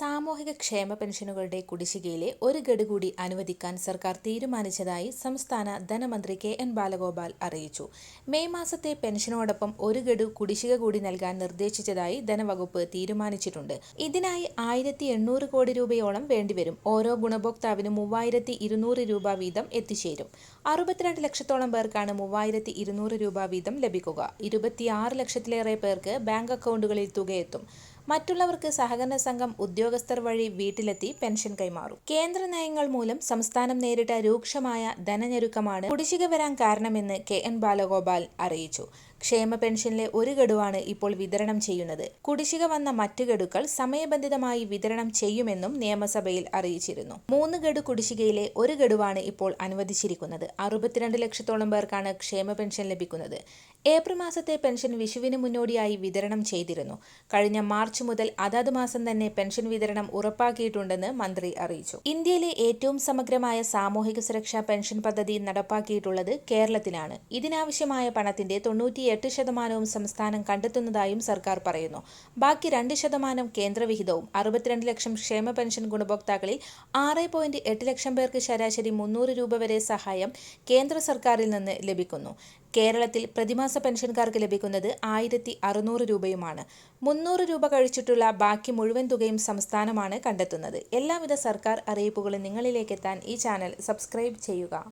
സാമൂഹിക ക്ഷേമ പെൻഷനുകളുടെ കുടിശ്ശികയിലെ ഒരു ഗഡു കൂടി അനുവദിക്കാൻ സർക്കാർ തീരുമാനിച്ചതായി സംസ്ഥാന ധനമന്ത്രി കെ എൻ ബാലഗോപാൽ അറിയിച്ചു. മെയ് മാസത്തെ പെൻഷനോടൊപ്പം ഒരു ഗഡു കുടിശ്ശിക കൂടി നൽകാൻ നിർദ്ദേശിച്ചതായി ധനവകുപ്പ് തീരുമാനിച്ചിട്ടുണ്ട്. ഇതിനായി ആയിരത്തി എണ്ണൂറ് കോടി രൂപയോളം വേണ്ടിവരും. ഓരോ ഗുണഭോക്താവിനും മൂവായിരത്തി ഇരുന്നൂറ് രൂപ വീതം എത്തിച്ചേരും. അറുപത്തിരണ്ട് ലക്ഷത്തോളം പേർക്കാണ് മൂവായിരത്തി ഇരുന്നൂറ് രൂപ വീതം ലഭിക്കുക. ഇരുപത്തിയാറ് ലക്ഷത്തിലേറെ പേർക്ക് ബാങ്ക് അക്കൗണ്ടുകളിൽ തുകയെത്തും. മറ്റുള്ളവർക്ക് സഹകരണ സംഘം ഉദ്യോഗസ്ഥർ വഴി വീട്ടിലെത്തി പെൻഷൻ കൈമാറും. കേന്ദ്ര നയങ്ങൾ മൂലം സംസ്ഥാനം നേരിട്ട രൂക്ഷമായ ധനഞ്ഞെരുക്കമാണ് കുടിശ്ശിക വരാൻ കാരണമെന്ന് കെ എൻ ബാലഗോപാൽ അറിയിച്ചു. ക്ഷേമ പെൻഷനിലെ ഒരു ഗഡുവാണ് ഇപ്പോൾ വിതരണം ചെയ്യുന്നത്. കുടിശ്ശിക വന്ന മറ്റ് ഗഡുക്കൾ സമയബന്ധിതമായി വിതരണം ചെയ്യുമെന്നും നിയമസഭയിൽ അറിയിച്ചിരുന്നു. മൂന്ന് ഗഡു കുടിശ്ശികയിലെ ഒരു ഗഡുവാണ് ഇപ്പോൾ അനുവദിച്ചിരിക്കുന്നത്. അറുപത്തിരണ്ട് ലക്ഷത്തോളം പേർക്കാണ് ക്ഷേമ പെൻഷൻ ലഭിക്കുന്നത്. ഏപ്രിൽ മാസത്തെ പെൻഷൻ വിഷുവിന് മുന്നോടിയായി വിതരണം ചെയ്തിരുന്നു. കഴിഞ്ഞ മാർച്ച് മുതൽ അതാത് മാസം തന്നെ പെൻഷൻ വിതരണം ഉറപ്പാക്കിയിട്ടുണ്ടെന്ന് മന്ത്രി അറിയിച്ചു. ഇന്ത്യയിലെ ഏറ്റവും സമഗ്രമായ സാമൂഹിക സുരക്ഷാ പെൻഷൻ പദ്ധതി നടപ്പാക്കിയിട്ടുള്ളത് കേരളത്തിലാണ്. ഇതിനാവശ്യമായ പണത്തിന്റെ തൊണ്ണൂറ്റിയെട്ട് ശതമാനവും സംസ്ഥാനം കണ്ടെത്തുന്നതായും സർക്കാർ പറയുന്നു. ബാക്കി രണ്ട് ശതമാനം കേന്ദ്രവിഹിതവും അറുപത്തിരണ്ട് ലക്ഷം ക്ഷേമ പെൻഷൻ ഗുണഭോക്താക്കളിൽ ആറ് പോയിന്റ് എട്ട് ലക്ഷം പേർക്ക് ശരാശരി മുന്നൂറ് രൂപ വരെ സഹായം കേന്ദ്ര സർക്കാരിൽ നിന്ന് ലഭിക്കുന്നു. കേരളത്തിൽ പ്രതിമാസ പെൻഷൻകാർക്ക് ലഭിക്കുന്നത് ആയിരത്തി അറുന്നൂറ് രൂപയുമാണ്. മുന്നൂറ് രൂപ കഴിച്ചിട്ടുള്ള ബാക്കി മുഴുവൻ തുകയും സംസ്ഥാനമാണ് കണ്ടെത്തുന്നത്. എല്ലാവിധ സർക്കാർ അറിയിപ്പുകളും നിങ്ങളിലേക്കെത്താൻ ഈ ചാനൽ സബ്സ്ക്രൈബ് ചെയ്യുക.